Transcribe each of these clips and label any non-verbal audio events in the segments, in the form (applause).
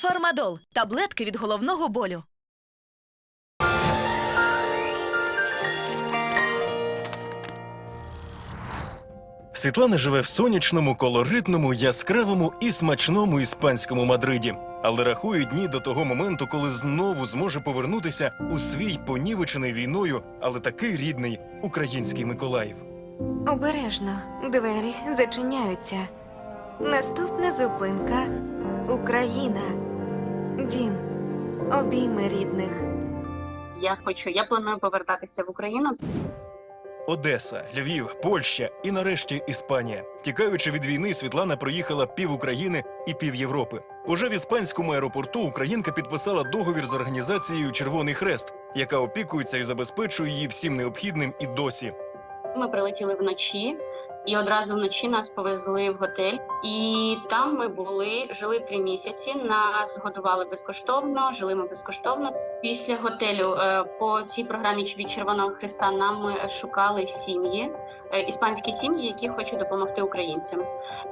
Фармадол таблетки від головного болю. Світлана живе в сонячному, колоритному, яскравому і смачному іспанському Мадриді, але рахує дні до того моменту, коли знову зможе повернутися у свій понівечений війною, але такий рідний український Миколаїв. Обережно, двері зачиняються. Наступна зупинка Україна. Дім. Обійми рідних. Я хочу, я планую повертатися в Україну. Одеса, Львів, Польща і нарешті Іспанія. Тікаючи від війни, Світлана проїхала пів України і пів Європи. Уже в іспанському аеропорту українка підписала договір з організацією Червоний Хрест, яка опікується і забезпечує її всім необхідним і досі. Ми прилетіли вночі, і одразу вночі нас повезли в готель. І там ми були, жили три місяці. Нас годували безкоштовно, жили ми безкоштовно. Після готелю е, по цій програмі від Червоного Христа нам е, шукали сім'ї, е, іспанські сім'ї, які хочуть допомогти українцям.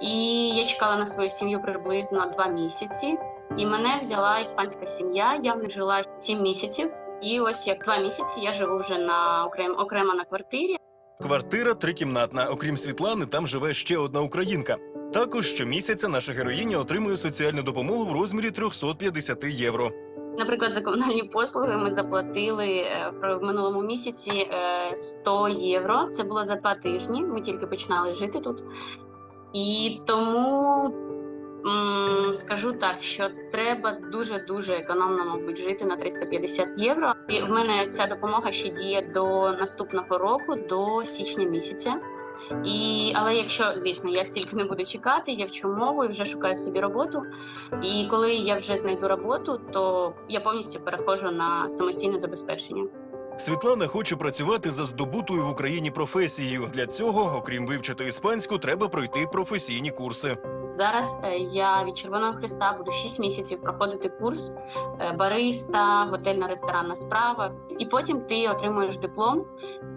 І я чекала на свою сім'ю приблизно два місяці. І мене взяла іспанська сім'я. Я в жила сім місяців. І ось як два місяці я живу вже на окремо окремо на квартирі. Квартира трикімнатна. Окрім Світлани, там живе ще одна українка. Також щомісяця наша героїня отримує соціальну допомогу в розмірі 350 євро. Наприклад, за комунальні послуги ми заплатили е, в минулому місяці е, 100 євро. Це було за два тижні. Ми тільки починали жити тут. І тому скажу так, що треба дуже дуже економно, мабуть, жити на 350 євро. І в мене ця допомога ще діє до наступного року, до січня місяця. І але якщо звісно я стільки не буду чекати, я вчу мову і вже шукаю собі роботу. І коли я вже знайду роботу, то я повністю переходжу на самостійне забезпечення. Світлана хоче працювати за здобутою в Україні професією. Для цього, окрім вивчити іспанську, треба пройти професійні курси. Зараз е, я від Червоного Христа буду 6 місяців проходити курс е, бариста, готельна ресторанна справа, і потім ти отримуєш диплом.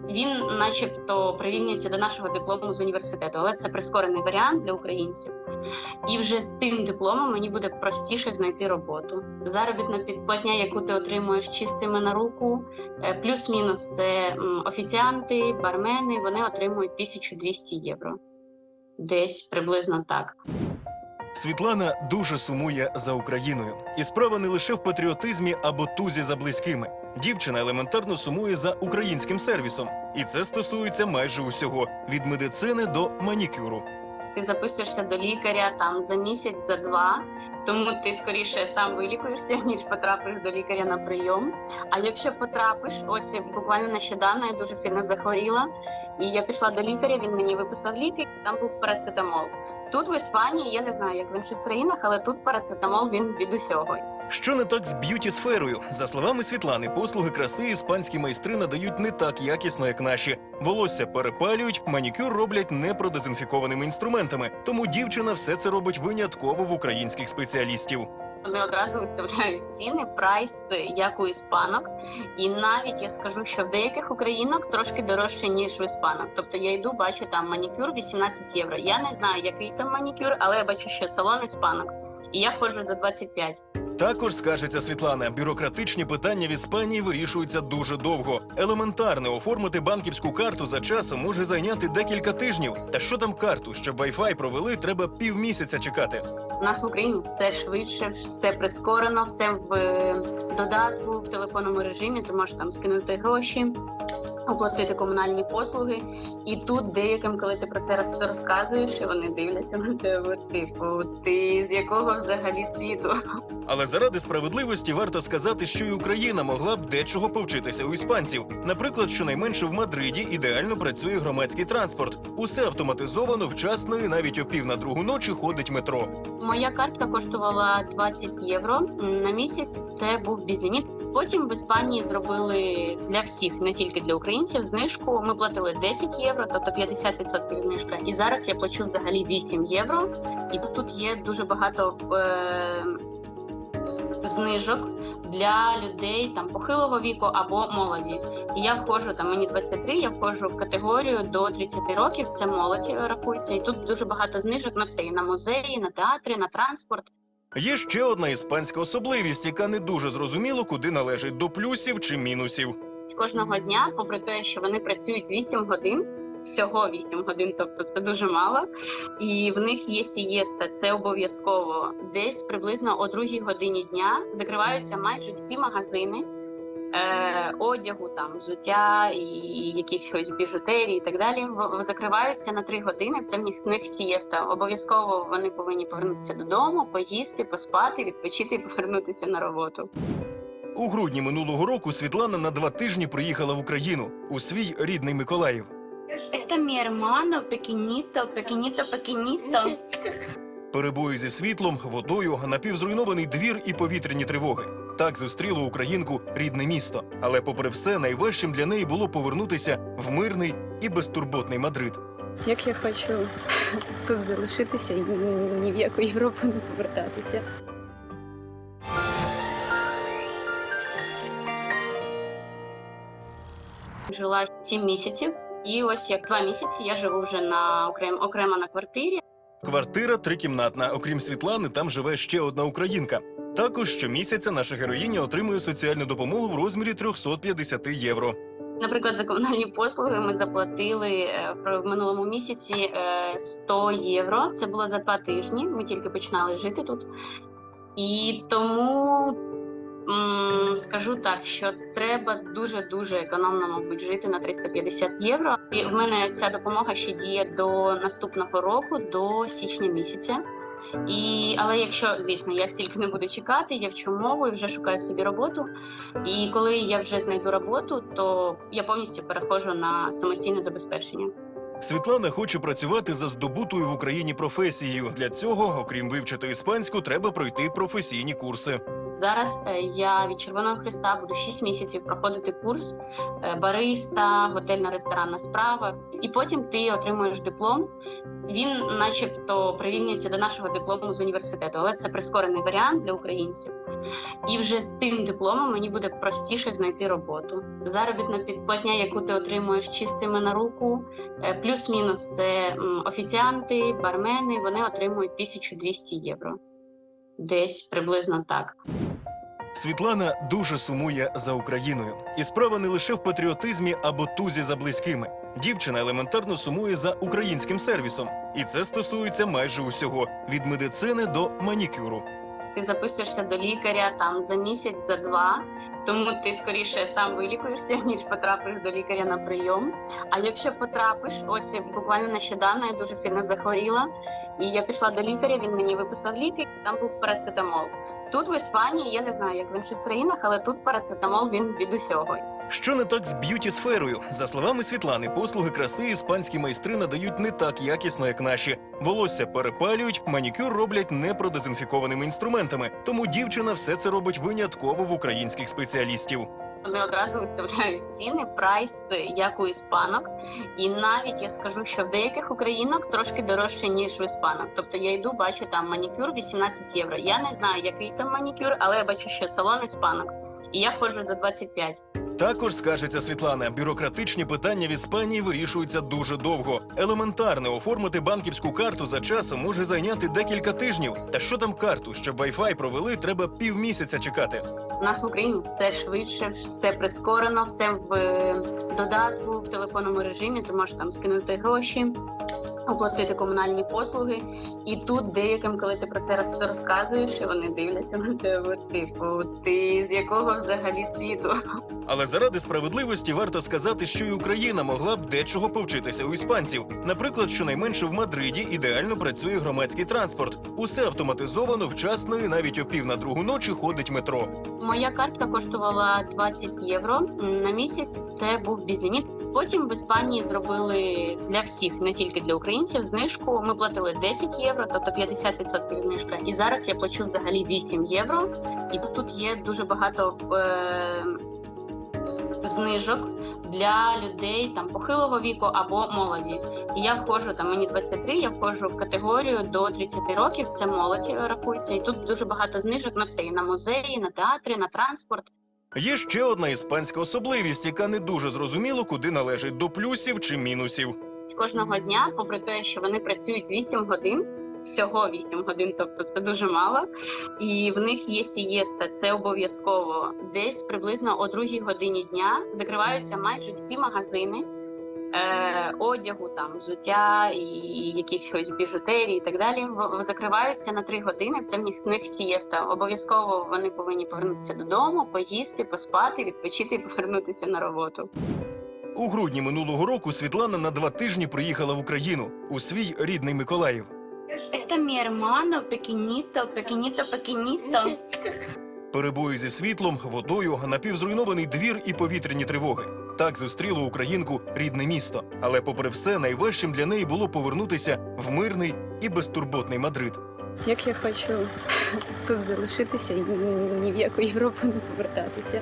Він, начебто, прирівнюється до нашого диплому з університету, але це прискорений варіант для українців. І вже з тим дипломом мені буде простіше знайти роботу. Заробітна підплатня, яку ти отримуєш чистими на руку, е, плюс-мінус це офіціанти, бармени. Вони отримують 1200 євро. Десь приблизно так. Світлана дуже сумує за Україною, і справа не лише в патріотизмі або тузі за близькими. Дівчина елементарно сумує за українським сервісом, і це стосується майже усього від медицини до манікюру. Ти записуєшся до лікаря там за місяць, за два, тому ти скоріше сам вилікуєшся, (laughs) ніж потрапиш до лікаря на прийом. А якщо потрапиш, ось буквально нещодавно я дуже сильно захворіла, і я пішла до лікаря. Він мені виписав ліки. Там був парацетамол. Тут в Іспанії я не знаю, як в інших країнах, але тут парацетамол він від усього. Що не так з б'юті сферою? За словами Світлани, послуги краси іспанські майстри надають не так якісно, як наші. Волосся перепалюють, манікюр роблять непродезінфікованими інструментами. Тому дівчина все це робить винятково в українських спеціалістів. Вони одразу виставляють ціни, прайс, як у іспанок. І навіть я скажу, що в деяких українок трошки дорожче, ніж в іспанок. Тобто я йду, бачу там манікюр 18 євро. Я не знаю, який там манікюр, але я бачу, що салон іспанок. І я ходжу за 25. Також скажеться Світлана, бюрократичні питання в Іспанії вирішуються дуже довго. Елементарно оформити банківську карту за часом може зайняти декілька тижнів. Та що там карту, щоб Wi-Fi провели, треба півмісяця чекати. У нас в Україні все швидше, все прискорено, все в е, додатку, в телефонному режимі. Ти можеш там скинути гроші, оплатити комунальні послуги. І тут деяким, коли ти про це роз- розказуєш, і вони дивляться на тебе. Типу, ти з якого взагалі світу? Але заради справедливості варто сказати, що і Україна могла б дечого повчитися у іспанців. Наприклад, щонайменше в Мадриді ідеально працює громадський транспорт. Усе автоматизовано, вчасно і навіть о пів на другу ночі ходить метро. Моя картка коштувала 20 євро на місяць. Це був бізнеліміт. Потім в Іспанії зробили для всіх, не тільки для українців, знижку. Ми платили 10 євро, тобто 50% знижка. І зараз я плачу взагалі 8 євро. І тут є дуже багато е- знижок для людей там похилого віку або молоді. І я входжу там, мені 23, я входжу в категорію до 30 років. Це молодь рахується, і тут дуже багато знижок на все і на музеї, на театри, на транспорт. Є ще одна іспанська особливість, яка не дуже зрозуміло, куди належить до плюсів чи мінусів. Кожного дня, попри те, що вони працюють 8 годин, всього 8 годин, тобто це дуже мало. І в них є сієста, це обов'язково. Десь приблизно о другій годині дня закриваються майже всі магазини. Е, одягу, там взуття і якихось біжутерії і так далі. В- закриваються на три години. Це в них, в них сієста. Обов'язково вони повинні повернутися додому, поїсти, поспати, відпочити і повернутися на роботу. У грудні минулого року Світлана на два тижні приїхала в Україну у свій рідний Миколаїв. Hermano pequeñito, pequeñito, pequeñito. Перебої зі світлом, водою, напівзруйнований двір і повітряні тривоги. Так зустріло українку рідне місто. Але, попри все, найважчим для неї було повернутися в мирний і безтурботний Мадрид. Як я хочу тут залишитися і ні в яку Європу не повертатися. Жила 7 місяців, і ось як два місяці я живу вже на окрем, окремо на квартирі. Квартира трикімнатна. Окрім Світлани, там живе ще одна українка. Також щомісяця наша героїня отримує соціальну допомогу в розмірі 350 євро. Наприклад, за комунальні послуги ми заплатили е, в минулому місяці е, 100 євро. Це було за два тижні. Ми тільки починали жити тут. І тому скажу так, що треба дуже дуже економно, мабуть, жити на 350 євро. І в мене ця допомога ще діє до наступного року, до січня місяця. І але якщо звісно я стільки не буду чекати, я вчу мову і вже шукаю собі роботу. І коли я вже знайду роботу, то я повністю перехожу на самостійне забезпечення. Світлана хоче працювати за здобутою в Україні професією. Для цього, окрім вивчити іспанську, треба пройти професійні курси. Зараз е, я від Червоного Христа буду 6 місяців проходити курс е, бариста, готельно-ресторанна справа, і потім ти отримуєш диплом. Він, начебто, прирівнюється до нашого диплому з університету, але це прискорений варіант для українців. І вже з тим дипломом мені буде простіше знайти роботу. Заробітна підплатня, яку ти отримуєш чистими на руку, е, плюс-мінус це офіціанти, бармени. Вони отримують 1200 євро. Десь приблизно так. Світлана дуже сумує за Україною, і справа не лише в патріотизмі або тузі за близькими. Дівчина елементарно сумує за українським сервісом, і це стосується майже усього від медицини до манікюру. Ти записуєшся до лікаря там за місяць, за два, тому ти скоріше сам вилікуєшся, (laughs) ніж потрапиш до лікаря на прийом. А якщо потрапиш, ось буквально нещодавно я дуже сильно захворіла, і я пішла до лікаря. Він мені виписав ліки. Там був парацетамол. Тут в Іспанії я не знаю, як в інших країнах, але тут парацетамол він від усього. Що не так з б'юті сферою? За словами Світлани, послуги краси іспанські майстри надають не так якісно, як наші. Волосся перепалюють, манікюр роблять непродезінфікованими інструментами. Тому дівчина все це робить винятково в українських спеціалістів. Вони одразу виставляють ціни, прайс, як у іспанок. І навіть я скажу, що в деяких українок трошки дорожче, ніж в іспанок. Тобто я йду, бачу там манікюр 18 євро. Я не знаю, який там манікюр, але я бачу, що салон іспанок. І я ходжу за 25. Також скажеться Світлана, бюрократичні питання в Іспанії вирішуються дуже довго. Елементарно оформити банківську карту за часом може зайняти декілька тижнів. Та що там карту, щоб Wi-Fi провели, треба півмісяця чекати. У нас в Україні все швидше, все прискорено, все в е, додатку, в телефонному режимі. Ти можеш там скинути гроші, оплатити комунальні послуги. І тут деяким, коли ти про це роз- розказуєш, вони дивляться на тебе, типу, ти з якого взагалі світу? Але заради справедливості варто сказати, що і Україна могла б дечого повчитися у іспанців. Наприклад, щонайменше в Мадриді ідеально працює громадський транспорт. Усе автоматизовано, вчасно і навіть о пів на другу ночі ходить метро. Моя картка коштувала 20 євро на місяць. Це був бізнеліміт. Потім в Іспанії зробили для всіх, не тільки для українців, знижку. Ми платили 10 євро, тобто 50% знижка. І зараз я плачу взагалі 8 євро. І тут є дуже багато е- знижок для людей там похилого віку або молоді. І я входжу там, мені 23, я входжу в категорію до 30 років. Це молодь рахується. І тут дуже багато знижок на все: і на музеї, на театри, на транспорт. Є ще одна іспанська особливість, яка не дуже зрозуміло, куди належить до плюсів чи мінусів. Кожного дня, попри те, що вони працюють 8 годин, всього 8 годин, тобто це дуже мало. І в них є сієста, це обов'язково. Десь приблизно о другій годині дня закриваються майже всі магазини. Е, одягу, там взуття і якихось біжутерії і так далі. В- закриваються на три години. Це в них, в них сієста. Обов'язково вони повинні повернутися додому, поїсти, поспати, відпочити і повернутися на роботу. У грудні минулого року Світлана на два тижні приїхала в Україну у свій рідний Миколаїв. Esta mi hermano pequeñito, pequeñito, pequeñito. Перебої зі світлом, водою, напівзруйнований двір і повітряні тривоги. Так зустріло українку рідне місто. Але, попри все, найважчим для неї було повернутися в мирний і безтурботний Мадрид. Як я хочу тут залишитися і ні в яку Європу не повертатися.